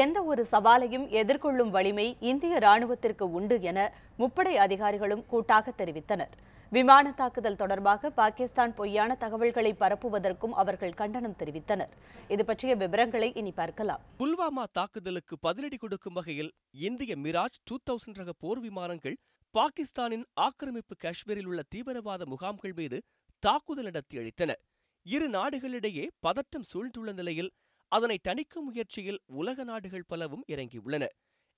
எந்த ஒரு சவாலையும் எதிர்கொள்ளும் வலிமை இந்திய ராணுவத்திற்கு உண்டு என முப்படை அதிகாரிகளும் கூட்டாக தெரிவித்தனர். விமான தாக்குதல் தொடர்பாக பாகிஸ்தான் பொய்யான தகவல்களை பரப்புவதற்கும் அவர்கள் கண்டனம் தெரிவித்தனர். இது பற்றிய விவரங்களை இனி பார்க்கலாம். புல்வாமா தாக்குதலுக்கு பதிலடி கொடுக்கும் வகையில் இந்திய மிராஜ் டூ தௌசண்ட் ரக போர் விமானங்கள் பாகிஸ்தானின் ஆக்கிரமிப்பு காஷ்மீரில் உள்ள தீவிரவாத முகாம்கள் மீது தாக்குதல் நடத்தி அழித்தன இரு நாடுகளிடையே பதட்டம் சூழ்ந்துள்ள நிலையில் அதனை தணிக்கும் முயற்சியில் உலக நாடுகள் பலவும் இறங்கியுள்ளன.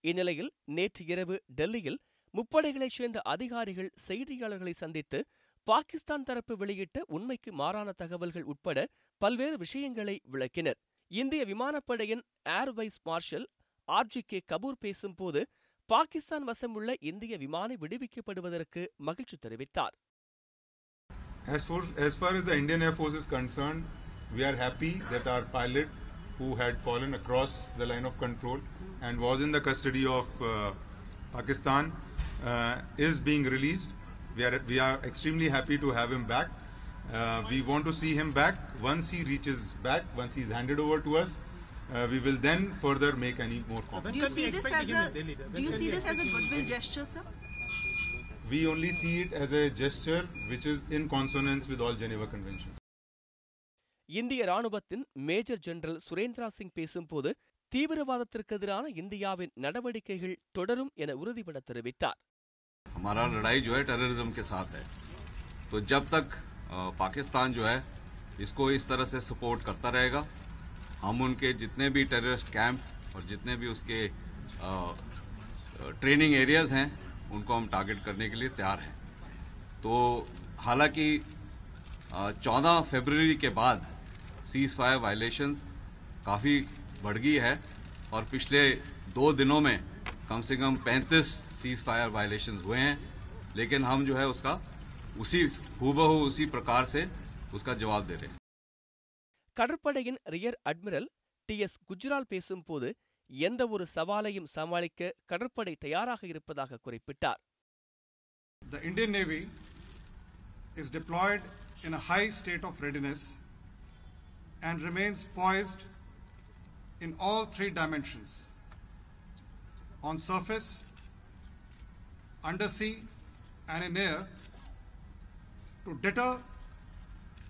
இந்நிலையில் நேற்று இரவு டெல்லியில் முப்படைகளைச் சேர்ந்த அதிகாரிகள் செய்தியாளர்களை சந்தித்து பாகிஸ்தான் தரப்பு வெளியிட்ட உண்மைக்கு மாறான தகவல்கள் உட்பட பல்வேறு விஷயங்களை விளக்கினர். இந்திய விமானப்படையின் air vice marshal RG K. Kapoor பேசும்போது பாகிஸ்தான் வசமுள்ள இந்திய விமானி விடுவிக்கப்படுவதற்கு மகிழ்ச்சி தெரிவித்தார். As far, as far as the Indian Air Force is concerned, we are happy that our pilot, who had fallen across the line of control and was in the custody of uh, Pakistan, uh, is being released. We are, we are extremely happy to have him back. Uh, we want to see him back. Once he reaches back, once he is handed over to us, uh, we will then further make any more comments. Do you see this as a do you see this as a goodwill gesture, sir? We only see it as a gesture which is in consonance with all Geneva Conventions. இந்திய ராணுவத்தின் major general Surendra Singh பேசும்போது தீவிரவாதத்திற்கு எதிரான இந்தியாவின் நடவடிக்கைகள் தொடரும் என உறுதிபட தெரிவித்தார் हमारा लड़ाई जो है टेररिज्म के साथ है तो जब तक अ, पाकिस्तान जो है इसको इस तरह से सपोर्ट करता रहेगा हम उनके जितने भी टेररिस्ट कैंप और जितने भी उसके अ, ट्रेनिंग एरियाज हैं उनको हम टारगेट करने के लिए तैयार हैं तो हालांकि चौदह फरवरी के बाद सीज फायर वायलेशंस काफ़ी बढ़ गई है और पिछले दो दिनों में कम से कम 35 सीज फायर वायलेशंस हुए हैं लेकिन हम जो है उसका उसी हूबहू उसी प्रकार से उसका जवाब दे रहे हैं கடற்படையின் rear admiral D S Gujral பேசும்போது எந்த ஒரு சவாலையும் சமாளிக்க கடற்படை தயாராக இருப்பதாக குறிப்பிட்டார் The Indian Navy is deployed in a high state of readiness and remains poised in all three dimensions on surface, undersea, and in air to deter,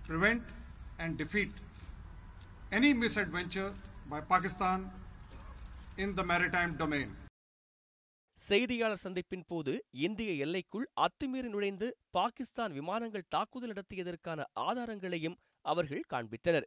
prevent, and defeat any misadventure by Pakistan in the maritime domain. செய்தியாளர் சந்திப்பின் போது இந்திய எல்லைக்குள் அத்துமீறி நுழைந்து பாகிஸ்தான் விமானங்கள் தாக்குதல் நடத்தியதற்கான ஆதாரங்களையும் அவர்கள் காண்பித்தனர்